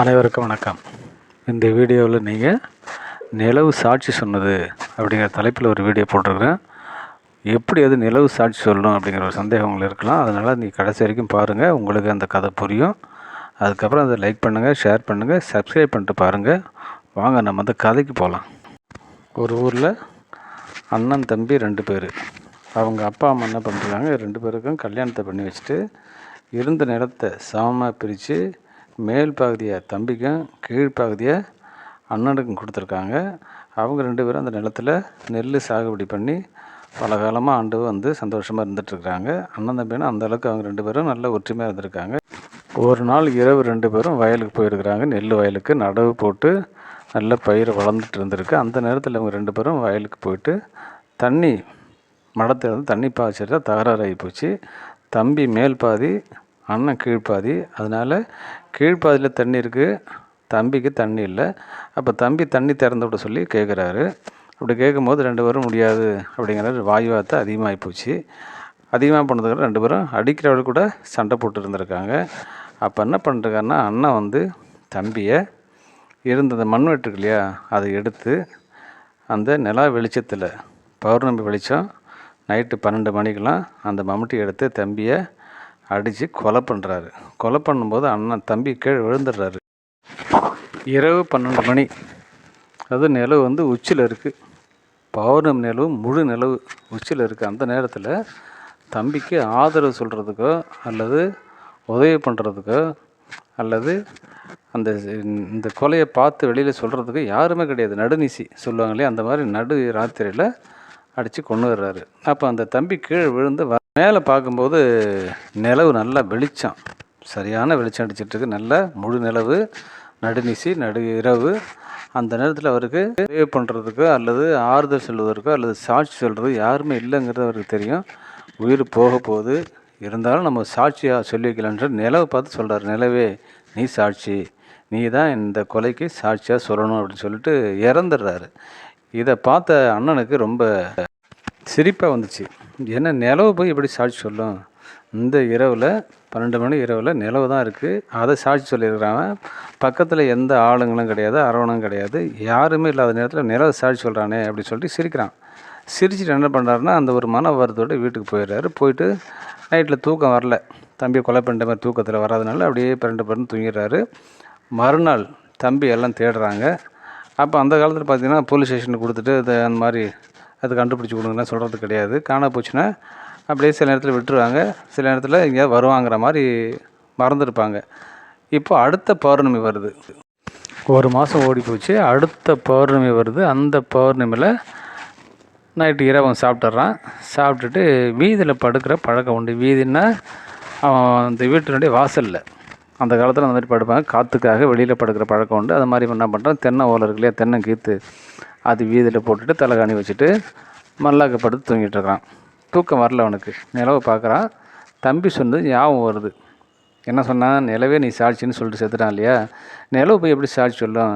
அனைவருக்கும் வணக்கம். இந்த வீடியோவில் நீங்கள் நிலவு சாட்சி சொன்னது அப்படிங்கிற தலைப்பில் ஒரு வீடியோ போட்டிருக்கிறேன். எப்படி அது நிலவு சாட்சி சொல்லணும் அப்படிங்கிற ஒரு சந்தேகம் உங்களுக்கு இருக்கலாம். அதனால் நீங்கள் கடைசி வரைக்கும் பாருங்கள் உங்களுக்கு அந்த கதை புரியும். அதுக்கப்புறம் அதை லைக் பண்ணுங்கள் ஷேர் பண்ணுங்கள் சப்ஸ்கிரைப் பண்ணிட்டு பாருங்கள் வாங்க நம்ம அந்த கதைக்கு போகலாம். ஒரு ஊரில் அண்ணன் தம்பி ரெண்டு பேர். அவங்க அப்பா அம்மா என்ன பண்ணுறாங்க ரெண்டு பேருக்கும் கல்யாணத்தை பண்ணி வச்சுட்டு இருந்த நிலத்தை சமமாக பிரித்து மேல் பகுதியை தம்பிக்கும் கீழ்ப்பகுதியை அண்ணனுக்கும் கொடுத்துருக்காங்க. அவங்க ரெண்டு பேரும் அந்த நிலத்தில் நெல் சாகுபடி பண்ணி பல காலமாக ஆண்டு வந்து சந்தோஷமாக இருந்துகிட்ருக்காங்க அண்ணன் தம்பினா அந்த அளவுக்கு அவங்க ரெண்டு பேரும் நல்ல ஒற்றுமையாக இருந்திருக்காங்க. ஒரு நாள் இரவு ரெண்டு பேரும் வயலுக்கு போயிருக்கிறாங்க. நெல் வயலுக்கு நடவு போட்டு நல்ல பயிர் வளர்ந்துட்டு இருந்திருக்கு. அந்த நேரத்தில் இவங்க ரெண்டு பேரும் வயலுக்கு போயிட்டு தண்ணி மடத்தில் வந்து தண்ணி பாய்ச்சறத ஆகி போச்சு. தம்பி மேல் பாதி அண்ணன் கீழ்ப்பாதி. அதனால் கீழ்ப்பாதியில் தண்ணி இருக்குது தம்பிக்கு தண்ணி இல்லை. அப்போ தம்பி தண்ணி திறந்து விட சொல்லி கேட்குறாரு அப்படி கேட்கும்போது ரெண்டு பேரும் முடியாது அப்படிங்கிற வாய் அதிகமாகி போச்சு. அதிகமாக பண்ணதுக்கு ரெண்டு பேரும் அடிக்கிறவர்கள் கூட சண்டை போட்டு இருந்திருக்காங்க. அப்போ என்ன பண்ணிருக்காருன்னா அண்ணன் வந்து தம்பியை இருந்த அந்த மண்வெட்டு இருக்கு இல்லையா அதை எடுத்து அந்த நிலா வெளிச்சத்தில் பௌர்ணமி வெளிச்சம் நைட்டு பன்னெண்டு மணிக்கெலாம் அந்த மம்முட்டி எடுத்து தம்பியை அடித்து கொலை பண்ணுறாரு கொலை பண்ணும்போது அண்ணன் தம்பி கீழே விழுந்துடுறாரு. இரவு பன்னெண்டு மணி. அது நிலவு வந்து உச்சியில் இருக்குது பௌர்ணமி நிலவு முழு நிலவு உச்சியில் இருக்குது அந்த நேரத்தில் தம்பிக்கு ஆதரவு சொல்கிறதுக்கோ அல்லது உதவி பண்ணுறதுக்கோ அல்லது அந்த இந்த கொலையை பார்த்து வெளியில் சொல்கிறதுக்கு யாருமே கிடையாது. நடுநிசி சொல்லுவாங்களே அந்த மாதிரி நடு ராத்திரியில் அடித்து கொண்டு வர்றாரு அப்போ அந்த தம்பி கீழே விழுந்து வ மேலே பார்க்கும்போது நிலவு நல்லா வெளிச்சம். சரியான வெளிச்சம் அடிச்சிட்ருக்கு. நல்ல முழு நிலவு நடுநிசி நடு இரவு. அந்த நேரத்தில் அவருக்கு சேவ் பண்ணுறதுக்கோ அல்லது ஆறுதல் சொல்வதற்கோ அல்லது சாட்சி சொல்கிறது யாருமே இல்லைங்கிறது அவருக்கு தெரியும். உயிர் போக போகுது. இருந்தாலும் நம்ம சாட்சியாக சொல்லி வைக்கலான்ற நிலவை பார்த்து சொல்கிறார் நிலவே நீ சாட்சி. நீ தான் இந்த கொலைக்கு சாட்சியாக சொல்லணும் அப்படின்னு சொல்லிட்டு இறந்துடுறாரு. இதை பார்த்த அண்ணனுக்கு ரொம்ப சிரிப்பாக வந்துச்சு. என்ன நிலவு போய் எப்படி சாட்சி சொல்லும்? இந்த இரவில் பன்னெண்டு மணி இரவில் நிலவு தான் இருக்குது அதை சாட்சி சொல்லியிருக்கிறாங்க. பக்கத்தில் எந்த ஆளுங்களும் கிடையாது அரவணும் கிடையாது. யாருமே இல்லாத நேரத்தில் நிலவு சாட்சி சொல்கிறானே அப்படின்னு சொல்லிட்டு சிரிக்கிறான். சிரிச்சுட்டு என்ன பண்ணுறாருன்னா அந்த ஒரு மன வருத்தோடு வீட்டுக்கு போயிடுறாரு. போயிட்டு நைட்டில் தூக்கம் வரல. தம்பி கொலை பண்ணுற மாதிரி தூக்கத்தில் வராதனால அப்படியே பிறண்டு பிறந்து தூங்கிடுறாரு. மறுநாள் தம்பி எல்லாம் தேடுறாங்க. அப்போ அந்த காலத்தில் பார்த்தீங்கன்னா போலீஸ் ஸ்டேஷனுக்கு கொடுத்துட்டு இது அந்த மாதிரி அது கண்டுபிடிச்சி கொடுங்கன்னு சொல்கிறது கிடையாது. காண போச்சுன்னா அப்படியே சில நேரத்தில் விட்டுருவாங்க. சில நேரத்தில் எங்கேயாவது வருவாங்கிற மாதிரி மறந்துருப்பாங்க. இப்போ அடுத்த பௌர்ணமி வருது. ஒரு மாதம் ஓடி போச்சு அடுத்த பௌர்ணமி வருது. அந்த பௌர்ணமியில் நைட்டு இரவன் சாப்பிட்டுறான். சாப்பிட்டுட்டு வீதியில் படுக்கிற பழக்கம் உண்டு. வீதின்னா அவன் அந்த வீட்டினுடைய வாசலில். அந்த காலத்தில் அந்த மாதிரி படுப்பாங்க. காற்றுக்காக வெளியில் படுக்கிற பழக்கம் உண்டு. அது மாதிரி என்ன பண்ணுறான் தென்னை ஓலை இருக்கு இல்லையா தென்னை கீற்று அது வீதியில் போட்டுட்டு தலைகாணி வச்சுட்டு மல்லாக்க படுத்து தூங்கிட்டு இருக்கிறான். தூக்கம் வரல அவனுக்கு. நிலவை பார்க்குறான். தம்பி சொன்னது ஞாபகம் வருது. என்ன சொன்னான் நிலவே நீ சாட்சின்னு சொல்லிட்டு செத்துட்டான் இல்லையா? நிலவு போய் எப்படி சாட்சி சொல்லும்?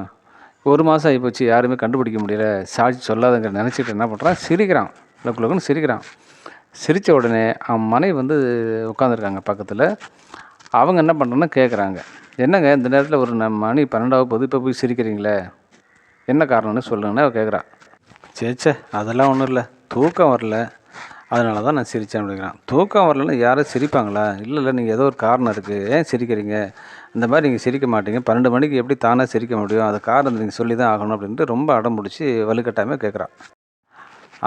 ஒரு மாதம் ஆகி போச்சு யாருமே கண்டுபிடிக்க முடியல. சாட்சி சொல்லாதங்கிற நினச்சிட்டு என்ன பண்ணுறான் சிரிக்கிறான். லக்கு லக்குன்னு சிரிக்கிறான். சிரித்த உடனே அவன் மனைவி வந்து உட்காந்துருக்காங்க பக்கத்தில். அவங்க என்ன பண்ணுறோன்னா கேட்குறாங்க என்னங்க இந்த நேரத்தில் ஒரு மணி பன்னெண்டாவது போது இப்போ போய் சிரிக்கிறீங்களே? என்ன காரணம்னு சொல்லுங்கன்னு கேட்குறான் கேட்குறா சேச்சே அதெல்லாம் ஒன்றும் இல்லை. தூக்கம் வரல. அதனால தான் நான் சிரித்தேன் அப்படிங்கிறான் தூக்கம் வரலன்னா யாரும் சிரிப்பாங்களா? இல்லை இல்லை நீங்கள் ஏதோ ஒரு காரணம் இருக்குது ஏன் சிரிக்கிறீங்க? இந்த மாதிரி நீங்கள் சிரிக்க மாட்டீங்க. பன்னெண்டு மணிக்கு எப்படி தானாக சிரிக்க முடியும்? அது காரணம் நீங்கள் சொல்லி தான் ஆகணும் அப்படின்ட்டு ரொம்ப அடம் பிடிச்சி வலுக்கட்டாயமாக கேட்குறான்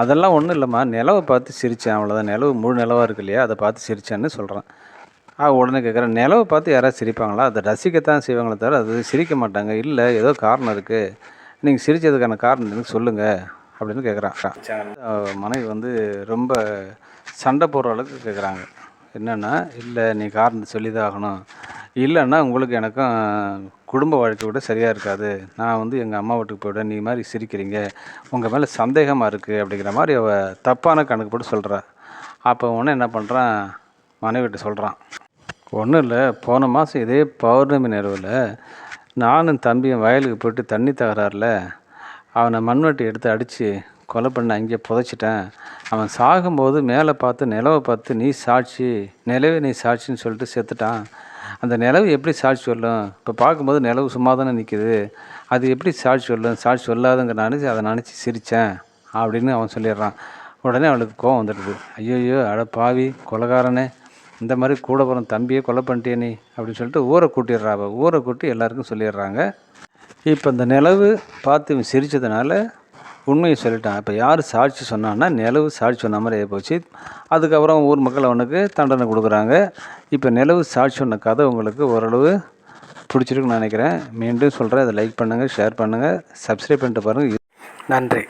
அதெல்லாம் ஒன்றும் இல்லைம்மா. நிலவை பார்த்து சிரித்தேன் அவ்வளோதான் நிலவு முழு நிலவாக இருக்கு இல்லையா? அதை பார்த்து சிரித்தேன்னு சொல்கிறான் ஆ உடனே கேட்குறேன் நிலவை பார்த்து யாராவது சிரிப்பாங்களா? அதை ரசிக்கத்தான் செய்வாங்களே தவிர அது சிரிக்க மாட்டாங்க. இல்லை ஏதோ காரணம் இருக்குது நீங்கள் சிரித்ததுக்கான காரணம் எனக்கு சொல்லுங்கள் அப்படின்னு கேட்குறான் மனைவி வந்து ரொம்ப சண்டை போடுற அளவுக்கு கேட்குறாங்க. என்னென்னா இல்லை நீ காரணம் சொல்லி தான் ஆகணும். இல்லைன்னா உங்களுக்கு எனக்கும் குடும்ப வாழ்க்கை கூட சரியாக இருக்காது. நான் வந்து எங்கள் அம்மா வீட்டுக்கு போய்விடுவேன் நீ மாதிரி சிரிக்கிறீங்க. உங்கள் மேலே சந்தேகமாக இருக்குது அப்படிங்கிற மாதிரி அவள் தப்பான கணக்கு போட்டு சொல்கிறா அப்போ ஒன்று என்ன பண்ணுறான் மனைவிட்டு சொல்கிறான் ஒன்றும் இல்லை. போன மாதம் இதே பௌர்ணமி நிறவில் நானும் தம்பியும் வயலுக்கு போயிட்டு தண்ணி தகராறுல அவனை மண்வெட்டி எடுத்து அடித்து கொலை பண்ண அங்கேயே புதைச்சிட்டேன். அவன் சாகும்போது மேலே பார்த்து நிலவை பார்த்து நீ சாட்சி நிலவே நீ சாட்சின்னு சொல்லிட்டு செத்துட்டான். அந்த நிலவு எப்படி சாட்சி சொல்லும்? இப்போ பார்க்கும்போது நிலவு சும்மா தானே நிற்கிது அது எப்படி சாட்சி சொல்லும்? சாட்சி சொல்லாதுங்க நினச்சி அதை நினச்சி சிரித்தேன் அப்படின்னு அவன் சொல்லிடுறான். உடனே அவளுக்கு கோவம் வந்துடுது. ஐயோ அட பாவி கொலகாரனே. இந்த மாதிரி கூட போகிற தம்பியை கொலை பண்ணிட்டியே நீ அப்படின்னு சொல்லிட்டு ஊரை கூட்டிடுறாங்க ஊரை கூட்டி எல்லாருக்கும் சொல்லிடுறாங்க. இப்போ இந்த நிலவு பார்த்து சிரித்ததுனால உண்மையை சொல்லிட்டான். இப்போ யார் சாட்சி சொன்னான்னா நிலவு சாட்சி சொன்ன மாதிரி போச்சு. அதுக்கப்புறம் ஊர் மக்கள் அவனுக்கு தண்டனை கொடுக்குறாங்க. இப்போ நிலவு சாட்சி சொன்ன கதை உங்களுக்கு ஓரளவு பிடிச்சிருக்குன்னு நினைக்கிறேன். மீண்டும் சொல்கிறேன் அதை லைக் பண்ணுங்கள் ஷேர் பண்ணுங்கள் சப்ஸ்கிரைப் பண்ணிட்டு பாருங்கள் நன்றி.